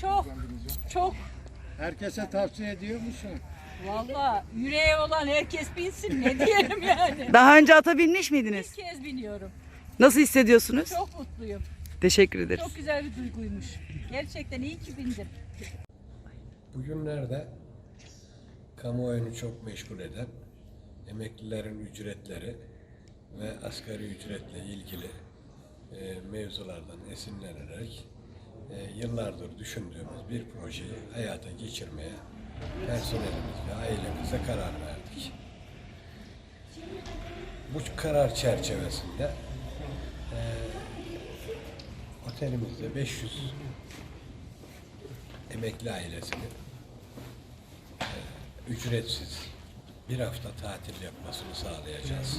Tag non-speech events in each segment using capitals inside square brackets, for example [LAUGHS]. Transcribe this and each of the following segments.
Çok, çok. Herkese tavsiye ediyor musun? Valla yüreği olan herkes binsin ne diyelim yani. [LAUGHS] Daha önce ata binmiş miydiniz? İlk kez biniyorum. Nasıl hissediyorsunuz? Çok mutluyum. Teşekkür ederiz. Çok güzel bir duyguymuş. Gerçekten iyi ki bindim. Bugünlerde kamuoyunu çok meşgul eden emeklilerin ücretleri ve asgari ücretle ilgili e, mevzulardan esinlenerek e, yıllardır düşündüğümüz bir projeyi hayata geçirmeye personelimiz ve ailemize karar verdik. Bu karar çerçevesinde e, otelimizde 500 emekli ailesini ücretsiz bir hafta tatil yapmasını sağlayacağız.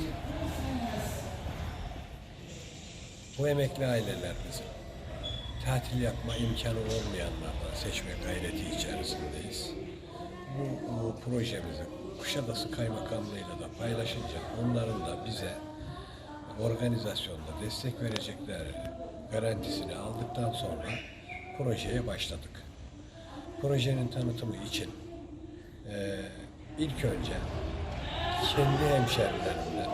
Bu emekli ailelerimizin tatil yapma imkanı olmayanlardan seçme gayreti içerisindeyiz. Bu, projemizi Kuşadası Kaymakamlığı'yla da paylaşınca onların da bize organizasyonda destek verecekleri garantisini aldıktan sonra projeye başladık. Projenin tanıtımı için ee, ilk önce kendi hemşerilerimden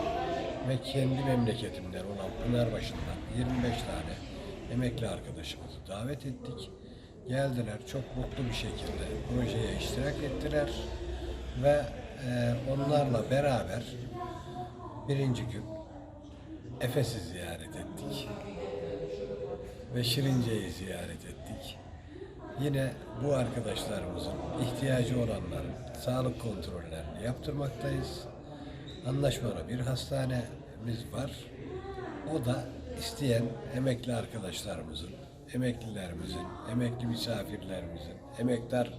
ve kendi memleketimden olan Pınarbaşı'ndan 25 tane emekli arkadaşımızı davet ettik. Geldiler çok mutlu bir şekilde projeye iştirak ettiler ve e, onlarla beraber birinci gün Efes'i ziyaret ettik ve Şirince'yi ziyaret ettik. Yine bu arkadaşlarımızın ihtiyacı olanların sağlık kontrollerini yaptırmaktayız. Anlaşmalı bir hastanemiz var. O da isteyen emekli arkadaşlarımızın, emeklilerimizin, emekli misafirlerimizin, emektar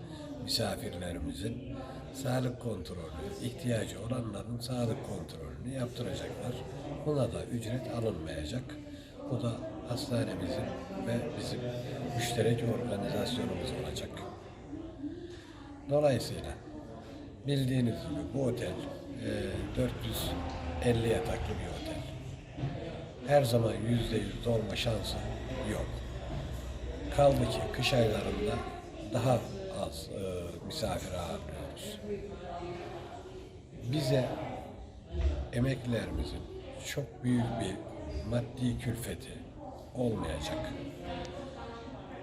misafirlerimizin sağlık kontrolü, ihtiyacı olanların sağlık kontrolünü yaptıracaklar. Buna da ücret alınmayacak. Bu da hastanemizin ve bizim müşterek organizasyonumuz olacak. Dolayısıyla bildiğiniz gibi bu otel e, 450 yataklı bir otel. Her zaman yüzde yüz dolma şansı yok. Kaldı ki kış aylarında daha az e, misafir ağırlıyoruz. Bize emeklilerimizin çok büyük bir maddi külfeti olmayacak.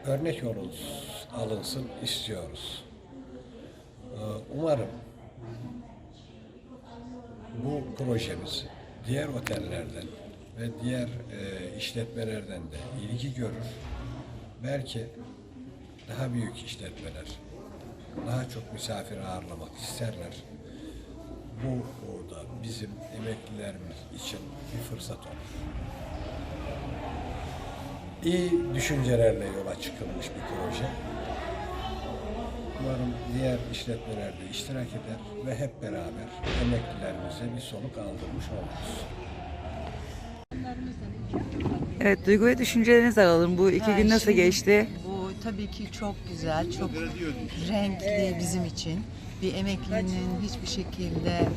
Örnek olunsun, alınsın istiyoruz. Ee, Umarım bu projemiz diğer otellerden ve diğer e, işletmelerden de ilgi görür. Belki daha büyük işletmeler daha çok misafir ağırlamak isterler. Bu burada bizim emeklilerimiz için bir fırsat olur. İyi düşüncelerle yola çıkılmış bir proje. Umarım diğer işletmelerde iştirak eder ve hep beraber emeklilerimize bir soluk aldırmış oluruz. Evet duygu ve düşüncelerinizi alalım. Bu iki Ha, gün nasıl şimdi geçti? Bu tabii ki çok güzel, çok renkli bizim için. Bir emeklinin hiçbir şekilde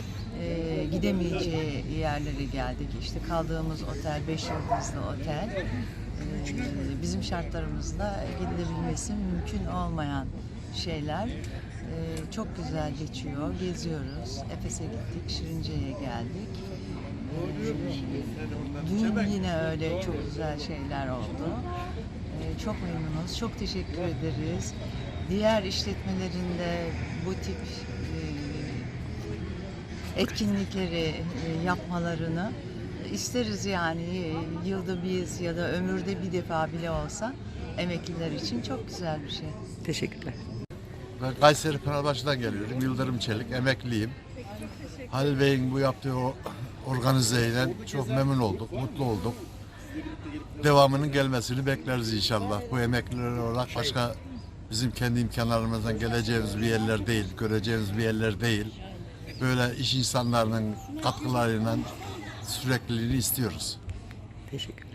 e, gidemeyeceği yerlere geldik. İşte kaldığımız otel, beş yıldızlı otel. E, bizim şartlarımızda gidilebilmesi mümkün olmayan şeyler. E, çok güzel geçiyor, geziyoruz. Efes'e gittik, Şirince'ye geldik. Dün yine öyle çok güzel şeyler oldu. Ee, Çok memnunuz, çok teşekkür ederiz. Diğer işletmelerinde bu tip e, etkinlikleri e, yapmalarını isteriz yani yılda bir ya da ömürde bir defa bile olsa emekliler için çok güzel bir şey. Teşekkürler. Ben Kayseri Pınarbaşı'dan geliyorum. Yıldırım Çelik, emekliyim. Halil Bey'in bu yaptığı o organizeyle çok memnun olduk, mutlu olduk. Devamının gelmesini bekleriz inşallah. Bu emekliler olarak başka bizim kendi imkanlarımızdan geleceğimiz bir yerler değil, göreceğimiz bir yerler değil. Böyle iş insanlarının katkılarıyla sürekliliğini istiyoruz. Teşekkürler.